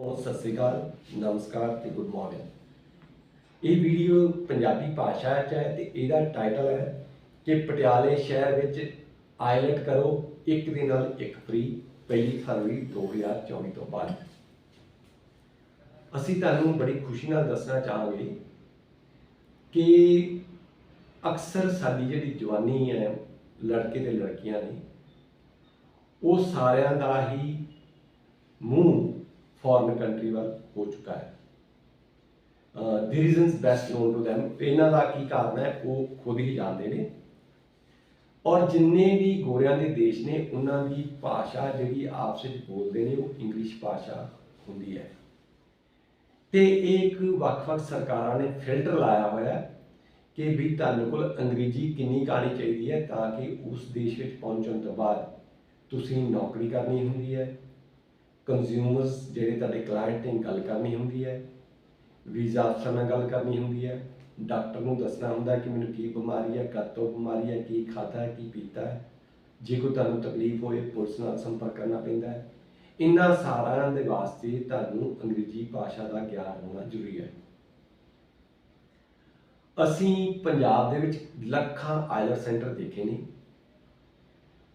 ਸਤਿ ਸ੍ਰੀ ਅਕਾਲ, ਨਮਸਕਾਰ ਤੇ good morning. ਇਹ ਵੀਡੀਓ ਪੰਜਾਬੀ ਭਾਸ਼ਾ 'ਚ ਹੈ ਤੇ ਇਹਦਾ ਟਾਈਟਲ ਹੈ ਕਿ ਪਟਿਆਲੇ ਸ਼ਹਿਰ ਵਿੱਚ ਆਇਲਟ ਕਰੋ, ਇੱਕ ਦੇ ਨਾਲ ਇੱਕ ਫ੍ਰੀ ਪਹਿਲੀ ਫਰਵਰੀ 2024 ਤੋਂ ਬਾਅਦ। ਅਸੀਂ ਤੁਹਾਨੂੰ ਬੜੀ ਖੁਸ਼ੀ ਨਾਲ ਦੱਸਣਾ ਚਾਹਾਂਗੇ ਕਿ ਅਕਸਰ ਸਾਡੀ ਜਿਹੜੀ ਜਵਾਨੀ ਹੈ, ਲੜਕੇ ਤੇ ਲੜਕੀਆਂ ਨੇ ਉਹ ਸਾਰਿਆਂ ਦਾ ਹੀ ਮੂੰਹ ਫੋਰਨ ਕੰਟਰੀ ਵੱਲ ਹੋ ਚੁੱਕਾ ਹੈ। the reasons best known to them ਇਹਨਾਂ ਦਾ ਕੀ ਕਾਰਨ ਹੈ, ਉਹ ਖੁਦ ਹੀ ਜਾਣਦੇ ਨੇ। ਔਰ ਜਿੰਨੇ ਵੀ ਗੋਰਿਆਂ ਦੇ ਦੇਸ਼ ਨੇ, ਉਹਨਾਂ ਦੀ ਭਾਸ਼ਾ ਜਿਹੜੀ ਆਪਸ ਵਿੱਚ ਬੋਲਦੇ ਨੇ, ਉਹ ਇੰਗਲਿਸ਼ ਭਾਸ਼ਾ ਹੁੰਦੀ ਹੈ। ਤੇ ਇਹ ਇੱਕ ਵੱਖ-ਵੱਖ ਸਰਕਾਰਾਂ ਨੇ ਫਿਲਟਰ ਲਾਇਆ ਹੋਇਆ ਹੈ ਕਿ ਵੀ ਤੁਹਾਨੂੰ ਕੋਲ ਅੰਗਰੇਜ਼ੀ ਕਿੰਨੀ ਕਾਣੀ ਚਾਹੀਦੀ ਹੈ ਤਾਂ ਕਿ ਉਸ ਦੇਸ਼ ਵਿੱਚ ਪਹੁੰਚਣ ਤੋਂ ਬਾਅਦ ਤੁਸੀਂ ਨੌਕਰੀ ਕਰਨੀ ਹੁੰਦੀ ਹੈ ਕੰਜ਼ਿਊਮਰਸ ਜਿਹੜੇ ਤੁਹਾਡੇ ਕਲਾਇੰਟ ਨੇ ਗੱਲ ਕਰਨੀ ਹੁੰਦੀ ਹੈ, ਵੀਜ਼ਾ ਅਫਸਰ ਨਾਲ ਗੱਲ ਕਰਨੀ ਹੁੰਦੀ ਹੈ ਡਾਕਟਰ ਨੂੰ ਦੱਸਣਾ ਹੁੰਦਾ ਕਿ ਮੈਨੂੰ ਕੀ ਬਿਮਾਰੀ ਹੈ, ਕਦ ਤੋਂ ਬਿਮਾਰੀ ਹੈ, ਕੀ ਖਾਧਾ ਹੈ, ਕੀ ਪੀਤਾ ਹੈ। ਜੇ ਕੋਈ ਤੁਹਾਨੂੰ ਤਕਲੀਫ ਹੋਏ, ਪੁਲਿਸ ਨਾਲ ਸੰਪਰਕ ਕਰਨਾ ਪੈਂਦਾ ਹੈ। ਇਹਨਾਂ ਸਾਰਿਆਂ ਦੇ ਵਾਸਤੇ ਤੁਹਾਨੂੰ ਅੰਗਰੇਜ਼ੀ ਭਾਸ਼ਾ ਦਾ ਗਿਆਨ ਹੋਣਾ ਜ਼ਰੂਰੀ ਹੈ। ਅਸੀਂ ਪੰਜਾਬ ਦੇ ਵਿੱਚ ਲੱਖਾਂ ਆਇਲਰ ਸੈਂਟਰ ਦੇਖੇ ਨੇ।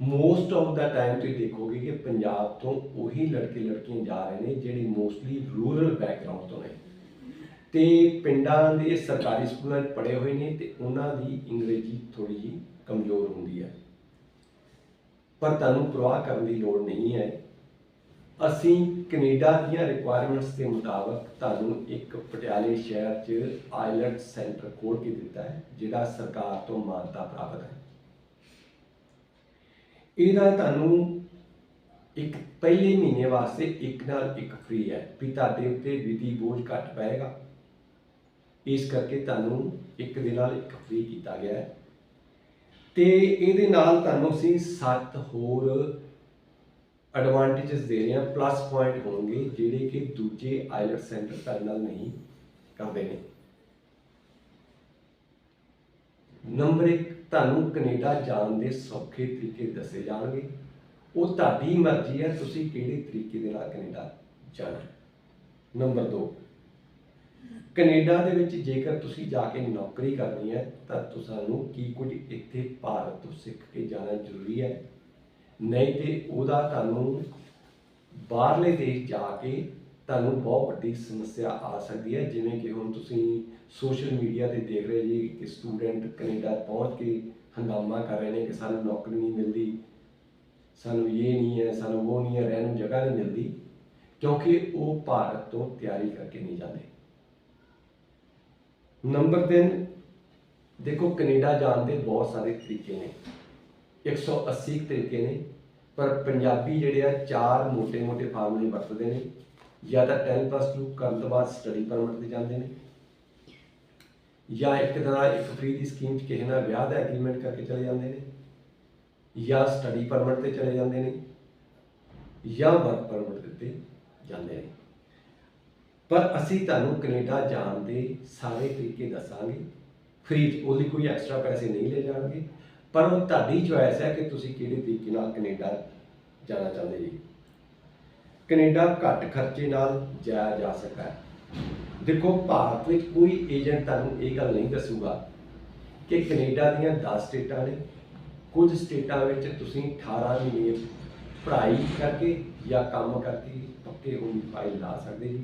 ਮੋਸਟ ਆਫ ਦਾ ਟਾਈਮ ਤੁਸੀਂ ਦੇਖੋਗੇ ਕਿ ਪੰਜਾਬ ਤੋਂ ਉਹੀ ਲੜਕੇ ਲੜਕੀਆਂ ਜਾ ਰਹੇ ਨੇ ਜਿਹੜੇ ਮੋਸਟਲੀ ਰੂਰਲ ਬੈਕਗ੍ਰਾਉਂਡ ਤੋਂ ਨੇ। ਤੇ ਪਿੰਡਾਂ ਦੇ ਸਰਕਾਰੀ ਸਕੂਲਾਂ 'ਚ ਪੜ੍ਹੇ ਹੋਏ ਨੇ ਤੇ ਉਹਨਾਂ ਦੀ ਅੰਗਰੇਜ਼ੀ ਥੋੜੀ ਜਿਹੀ ਕਮਜ਼ੋਰ ਹੁੰਦੀ ਹੈ। ਪਰ ਤੁਹਾਨੂੰ ਪ੍ਰਵਾਹ ਕਰਨ ਦੀ ਲੋੜ ਨਹੀਂ ਹੈ। ਅਸੀਂ ਕੈਨੇਡਾ ਦੀਆਂ ਰਿਕੁਆਇਰਮੈਂਟਸ ਦੇ ਮੁਤਾਬਕ ਤੁਹਾਨੂੰ ਇੱਕ ਪਟਿਆਲੇ ਸ਼ਹਿਰ 'ਚ ਆਈਲੈਂਡ ਸੈਂਟਰ ਖੋਲ੍ਹ ਕੇ ਦਿੱਤਾ ਹੈ, ਜਿਹੜਾ ਸਰਕਾਰ ਤੋਂ ਮਾਨਤਾ ਪ੍ਰਾਪਤ ਹੈ। ਇਹਦਾ ਤੁਹਾਨੂੰ ਇੱਕ ਪਹਿਲੇ ਮਹੀਨੇ ਵਾਸਤੇ ਇੱਕ ਨਾਲ ਇੱਕ ਫ੍ਰੀ ਹੈ ਵੀ ਤੁਹਾਡੇ ਉੱਤੇ ਵਿਧੀ ਬੋਝ ਘੱਟ ਪਏਗਾ। ਇਸ ਕਰਕੇ ਤੁਹਾਨੂੰ ਇੱਕ ਦੇ ਨਾਲ ਇੱਕ ਫ੍ਰੀ ਕੀਤਾ ਗਿਆ ਹੈ। ਤੇ ਇਹਦੇ ਨਾਲ ਤੁਹਾਨੂੰ ਅਸੀਂ ਸੱਤ ਹੋਰ ਐਡਵਾਂਟੇजेस ਦੇ ਰਹੇ ਹਾਂ ਪਲੱਸ ਪੁਆਇੰਟ ਹੋਣਗੇ ਜਿਹੜੇ ਕਿ ਦੂਜੇ ਆਈਲਟ ਸੈਂਟਰ ਤੁਹਾਡੇ ਨਾਲ ਨਹੀਂ ਕਰਦੇ ਨੇ। ਨੰਬਰ 1 ਤੁਹਾਨੂੰ ਕੈਨੇਡਾ ਜਾਣ ਦੇ ਸੌਖੇ ਤਰੀਕੇ ਦੱਸੇ ਜਾਣਗੇ। ਉਹ ਤੁਹਾਡੀ ਮਰਜ਼ੀ ਹੈ, ਤੁਸੀਂ ਕਿਹੜੇ ਤਰੀਕੇ ਦੇ ਨਾਲ ਕੈਨੇਡਾ ਜਾਣਾ ਨੰਬਰ 2 ਕੈਨੇਡਾ ਦੇ ਵਿੱਚ ਜੇਕਰ ਤੁਸੀਂ ਜਾ ਕੇ ਨੌਕਰੀ ਕਰਨੀ ਹੈ, ਤਾਂ ਤੁਹਾਨੂੰ ਕੀ ਕੁਝ ਇੱਥੇ ਭਾਰਤ ਤੋਂ ਸਿੱਖ ਕੇ ਜਾਣਾ ਜ਼ਰੂਰੀ ਹੈ। ਨਹੀਂ ਤੇ ਉਹਦਾ ਤੁਹਾਨੂੰ ਬਾਹਰਲੇ ਦੇਸ਼ ਜਾ ਕੇ ਤੁਹਾਨੂੰ ਬਹੁਤ ਵੱਡੀ ਸਮੱਸਿਆ ਆ ਸਕਦੀ ਹੈ, ਜਿਵੇਂ ਕਿ ਹੁਣ ਤੁਸੀਂ ਸੋਸ਼ਲ ਮੀਡੀਆ ਤੇ ਦੇਖ ਰਹੇ ਜੀ ਕਿ ਸਟੂਡੈਂਟ ਕੈਨੇਡਾ ਪਹੁੰਚ ਕੇ ਹੰਗਾਮਾ ਕਰ ਰਹੇ ਨੇ ਕਿ ਸਾਨੂੰ ਨੌਕਰੀ ਨਹੀਂ ਮਿਲਦੀ, ਸਾਨੂੰ ਇਹ ਨਹੀਂ ਹੈ, ਸਾਨੂੰ ਉਹ ਨਹੀਂ ਹੈ, ਰਹਿਣ ਨੂੰ ਜਗ੍ਹਾ ਨਹੀਂ ਮਿਲਦੀ, ਕਿਉਂਕਿ ਉਹ ਭਾਰਤ ਤੋਂ ਤਿਆਰੀ ਕਰਕੇ ਨਹੀਂ ਜਾਂਦੇ। ਨੰਬਰ 3 ਦੇਖੋ ਕੈਨੇਡਾ ਜਾਣ ਦੇ ਬਹੁਤ ਸਾਰੇ ਤਰੀਕੇ ਨੇ 180 ਤਰੀਕੇ ਨੇ, ਪਰ ਪੰਜਾਬੀ ਜਿਹੜੇ ਆ ਚਾਰ ਮੋٹے-ਮੋٹے ਫਾਰਮੂਲੇ ਵਰਤਦੇ ਨੇ। ਜਾਂ ਤਾਂ 10 ਪਲੱਸ 2 ਕਰਨ ਤੋਂ ਬਾਅਦ ਸਟੱਡੀ ਪਰਮਿਟ ਤੇ ਜਾਂਦੇ ਨੇ। ਜਾਂ ਇੱਕ ਤਰ੍ਹਾਂ ਇੱਕ ਫ੍ਰੀ ਦੀ ਸਕੀਮ 'ਚ ਕਿਸੇ ਨਾਲ ਵਿਆਹ ਦਾ ਐਗਰੀਮੈਂਟ ਕਰਕੇ ਚਲੇ ਜਾਂਦੇ ਨੇ, ਜਾਂ ਸਟੱਡੀ ਪਰਮਿਟ ਤੇ ਚਲੇ ਜਾਂਦੇ ਨੇ, ਜਾਂ ਵਰਕ ਪਰਮਿਟ ਤੇ ਜਾਂਦੇ ਨੇ। ਪਰ ਅਸੀਂ ਤੁਹਾਨੂੰ ਕੈਨੇਡਾ ਜਾਣ ਦੇ ਸਾਰੇ ਤਰੀਕੇ ਦੱਸਾਂਗੇ। ਫ੍ਰੀ ਉਹਦੀ ਕੋਈ ਐਕਸਟਰਾ ਪੈਸੇ ਨਹੀਂ ਲੈ ਜਾਣਗੇ। ਪਰ ਉਹ ਤੁਹਾਡੀ ਚੋਇਸ ਹੈ ਕਿ ਤੁਸੀਂ ਕਿਹੜੇ ਤਰੀਕੇ ਨਾਲ ਕੈਨੇਡਾ ਜਾਣਾ ਚਾਹੁੰਦੇ ਜੀ। ਕੈਨੇਡਾ ਘੱਟ ਖਰਚੇ ਨਾਲ ਜਾਇਆ ਜਾ ਸਕਦਾ ਦੇਖੋ, ਭਾਰਤ ਵਿੱਚ ਕੋਈ ਏਜੰਟ ਤੁਹਾਨੂੰ ਇਹ ਗੱਲ ਨਹੀਂ ਦੱਸੂਗਾ ਕਿ ਕੈਨੇਡਾ ਦੀਆਂ 10 ਸਟੇਟਾਂ ਨੇ। ਕੁਝ ਸਟੇਟਾਂ ਵਿੱਚ ਤੁਸੀਂ 18 ਮਹੀਨੇ ਪੜ੍ਹਾਈ ਕਰਕੇ ਜਾਂ ਕੰਮ ਕਰਕੇ ਪੱਕੇ ਹੋਣ ਦੀ ਫਾਈਲ ਲਾ ਸਕਦੇ ਜੀ।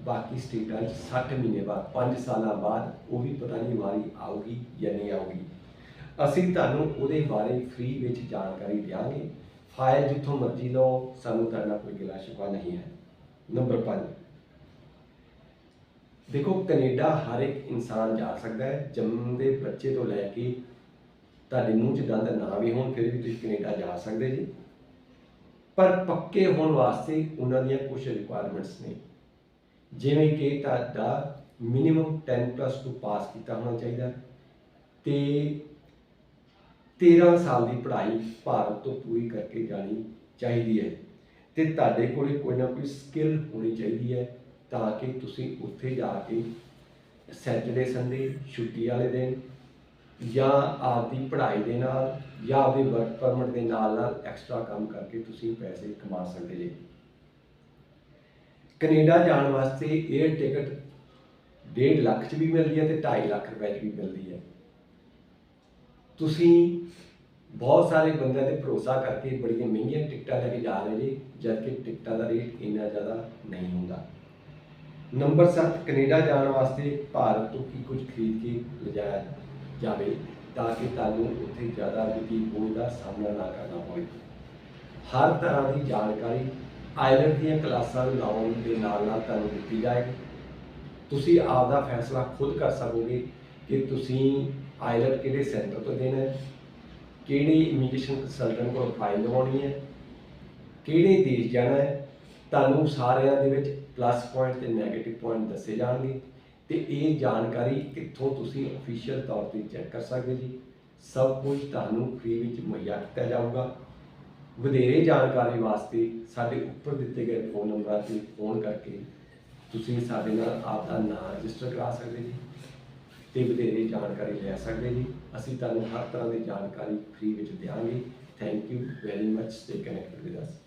ਬਾਕੀ ਸਟੇਟਾਂ 'ਚ 60 ਮਹੀਨੇ ਬਾਅਦ 5 ਸਾਲਾਂ ਬਾਅਦ ਉਹ ਵੀ ਪਤਾ ਨਹੀਂ ਵਾਰੀ ਆਊਗੀ ਜਾਂ ਨਹੀਂ ਆਊਗੀ। ਅਸੀਂ ਤੁਹਾਨੂੰ ਉਹਦੇ ਬਾਰੇ ਫ੍ਰੀ ਵਿੱਚ ਜਾਣਕਾਰੀ ਦਿਆਂਗੇ। ਫਾਈਲ ਜਿੱਥੋਂ ਮਰਜ਼ੀ ਲਓ, ਸਾਨੂੰ ਤੁਹਾਡਾ ਕੋਈ ਗਿਲਾ ਸ਼ਿਕਵਾ ਨਹੀਂ ਹੈ। ਨੰਬਰ 5 ਦੇਖੋ, ਕੈਨੇਡਾ ਹਰ ਇੱਕ ਇਨਸਾਨ ਜਾ ਸਕਦਾ ਹੈ ਜੰਮਣ ਦੇ ਬੱਚੇ ਤੋਂ ਲੈ ਕੇ ਤੁਹਾਡੇ ਮੂੰਹ 'ਚ ਦੰਦ ਨਾ ਵੀ ਹੋਣ, ਫਿਰ ਵੀ ਤੁਸੀਂ ਕੈਨੇਡਾ ਜਾ ਸਕਦੇ ਜੀ। ਪਰ ਪੱਕੇ ਹੋਣ ਵਾਸਤੇ ਉਹਨਾਂ ਦੀਆਂ ਕੁਝ ਰਿਕੁਆਇਰਮੈਂਟਸ ਨੇ। ਜਿਵੇਂ ਕਿ ਤੁਹਾਡਾ ਮਿਨੀਮਮ 10 ਪਲੱਸ 2 ਪਾਸ ਕੀਤਾ ਹੋਣਾ ਚਾਹੀਦਾ। ਤੇ 13 ਸਾਲ ਦੀ ਪੜ੍ਹਾਈ ਭਾਰਤ ਤੋਂ ਪੂਰੀ ਕਰਕੇ ਜਾਣੀ ਚਾਹੀਦੀ ਹੈ ਤੇ ਤੁਹਾਡੇ ਕੋਲੇ ਕੋਈ ਨਾ ਕੋਈ ਸਕਿੱਲ ਹੋਣੀ ਚਾਹੀਦੀ ਹੈ ਤਾਂ ਕਿ ਤੁਸੀਂ ਉੱਥੇ ਜਾ ਕੇ ਸੈਟਰਡੇ ਸੰਡੇ ਛੁੱਟੀ ਵਾਲੇ ਦਿਨ ਜਾਂ ਆਪਦੀ ਪੜ੍ਹਾਈ ਦੇ ਨਾਲ ਜਾਂ ਆਪਦੇ ਵਰਕ ਪਰਮਿਟ ਦੇ ਨਾਲ ਨਾਲ ਐਕਸਟਰਾ ਕੰਮ ਕਰਕੇ ਤੁਸੀਂ ਪੈਸੇ ਕਮਾ ਸਕਦੇ ਜੀ। ਕੈਨੇਡਾ ਜਾਣ ਵਾਸਤੇ 에ਅਰ ਟਿਕਟ 1.5 ਲੱਖ ਚ ਵੀ ਮਿਲਦੀ ਹੈ ਤੇ 2.5 ਲੱਖ ਰੁਪਏ ਚ ਵੀ ਮਿਲਦੀ ਹੈ। ਤੁਸੀਂ ਬਹੁਤ ਸਾਰੇ ਬੰਦਿਆਂ ਤੇ ਭਰੋਸਾ ਕਰਕੇ ਬੜੀਆਂ ਮਹਿੰਗੀਆਂ ਟਿਕਟਾਂ ਲੈ ਕੇ ਜਾ ਰਹੇ ਜੀ, ਜਦ ਕਿ ਟਿਕਟਾਂ ਦਾ ਰੇਟ ਇੰਨਾ ਜ਼ਿਆਦਾ ਨਹੀਂ ਹੁੰਦਾ। ਨੰਬਰ 7 ਕੈਨੇਡਾ ਜਾਣ ਵਾਸਤੇ ਭਾਰਤ ਤੋਂ ਕੀ ਕੁਝ ਖਰੀਦ ਕੇ ਲਿਜਾਇਆ ਜਾਵੇ ਤਾਂ ਕਿ ਤੁਹਾਨੂੰ ਉੱਥੇ ਜ਼ਿਆਦਾ ਵਿੱਤੀ ਬੋਝ ਦਾ ਸਾਹਮਣਾ ਨਾ ਕਰਨਾ ਪਵੇ। ਹਰ ਤਰ੍ਹਾਂ ਦੀ ਜਾਣਕਾਰੀ ਆਇਲਟ ਦੀਆਂ ਕਲਾਸਾਂ ਲਾਉਣ ਦੇ ਨਾਲ ਨਾਲ ਤੁਹਾਨੂੰ ਦਿੱਤੀ ਜਾਏਗੀ। ਤੁਸੀਂ ਆਪ ਦਾ ਫੈਸਲਾ ਖੁਦ ਕਰ ਸਕੋਗੇ ਕਿ ਤੁਸੀਂ ਆਇਲਟ ਕਿਹੜੇ ਸੈਂਟਰ ਤੋਂ ਦੇਣਾ ਹੈ? ਕਿਹੜੇ ਇਮੀਗ੍ਰੇਸ਼ਨ ਕੰਸਲਟੈਂਟ ਕੋਲ ਫਾਈਲ ਲਵਾਉਣੀ ਹੈ? ਕਿਹੜੇ ਦੇਸ਼ ਜਾਣਾ ਹੈ? ਤੁਹਾਨੂੰ ਸਾਰਿਆਂ ਦੇ ਵਿੱਚ ਪਲੱਸ ਪੁਆਇੰਟ ਤੇ 네ਗੇਟਿਵ ਪੁਆਇੰਟ ਦੱਸੇ ਜਾਣਗੇ। ਤੇ ਇਹ ਜਾਣਕਾਰੀ ਕਿੱਥੋਂ ਤੁਸੀਂ ਅਫੀਸ਼ੀਅਲ ਤੌਰ ਤੇ ਚੈੱਕ ਕਰ ਸਕਦੇ ਜੀ? ਸਭ ਕੁਝ ਤੁਹਾਨੂੰ ਫ੍ਰੀ ਵਿੱਚ ਮੁਹੱਈਆ ਕੀਤਾ ਜਾਊਗਾ। ਵਧੇਰੇ ਜਾਣਕਾਰੀ ਵਾਸਤੇ ਸਾਡੇ ਉੱਪਰ ਦਿੱਤੇ ਗਏ ਫੋਨ ਨੰਬਰਾਂ ਤੇ ਫੋਨ ਕਰਕੇ ਤੁਸੀਂ ਸਾਡੇ ਨਾਲ ਆਪਦਾ ਨਾਮ ਰਜਿਸਟਰ ਕਰਾ ਸਕਦੇ ਜੀ। ਤੇ ਵਧੇਰੇ ਜਾਣਕਾਰੀ ਲੈ ਸਕਦੇ ਜੀ ਅਸੀਂ ਤੁਹਾਨੂੰ ਹਰ ਤਰ੍ਹਾਂ ਦੀ ਜਾਣਕਾਰੀ ਫ੍ਰੀ ਵਿੱਚ ਦਿਆਂਗੇ। Thank you very much stay connected with us